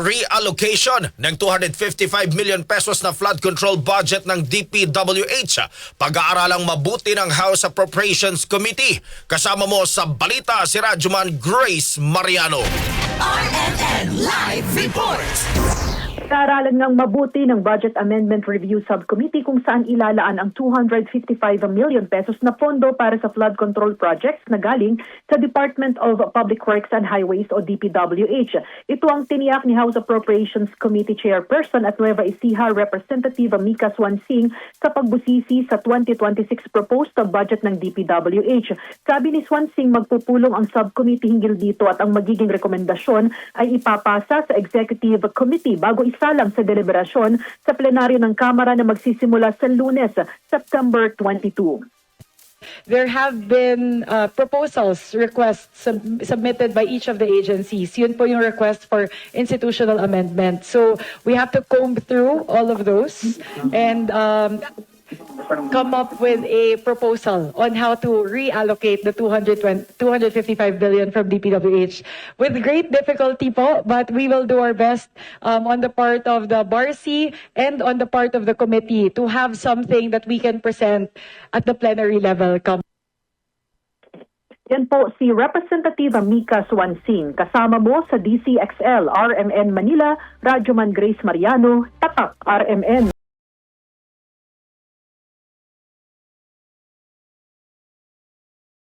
reallocation ng 255 million pesos na flood control budget ng DPWH. Pag-aaralang mabuti ng House Appropriations Committee. Kasama mo sa balita si Radyoman Grace Mariano. RNN Live Report. Kaaralan ng mabuti ng Budget Amendment Review Subcommittee kung saan ilalaan ang 255 million pesos na pondo para sa flood control projects na galing sa Department of Public Works and Highways o DPWH. Ito ang tiniyak ni House Appropriations Committee Chairperson at Nueva Ecija Representative Mika Swansing sa pagbusisi sa 2026 proposed budget ng DPWH. Sabi ni Swansing magpupulong ang subcommittee hinggil dito at ang magiging rekomendasyon ay ipapasa sa Executive Committee bago isalang sa deliberasyon sa plenaryo ng Kamara na magsisimula sa lunes, September 22. There have been uh, proposals, requests sub- submitted by each of the agencies. Yun po yung request for institutional amendment. So we have to comb through all of those and um, come up with a proposal on how to reallocate the 220, 255 billion from DPWH with great difficulty po, but we will do our best um, on the part of the BARC and on the part of the committee to have something that we can present at the plenary level come Yan po si Representative Mika Swansing. Kasama mo sa DCXL RMN Manila, Radyoman Grace Mariano, Tatak RMN.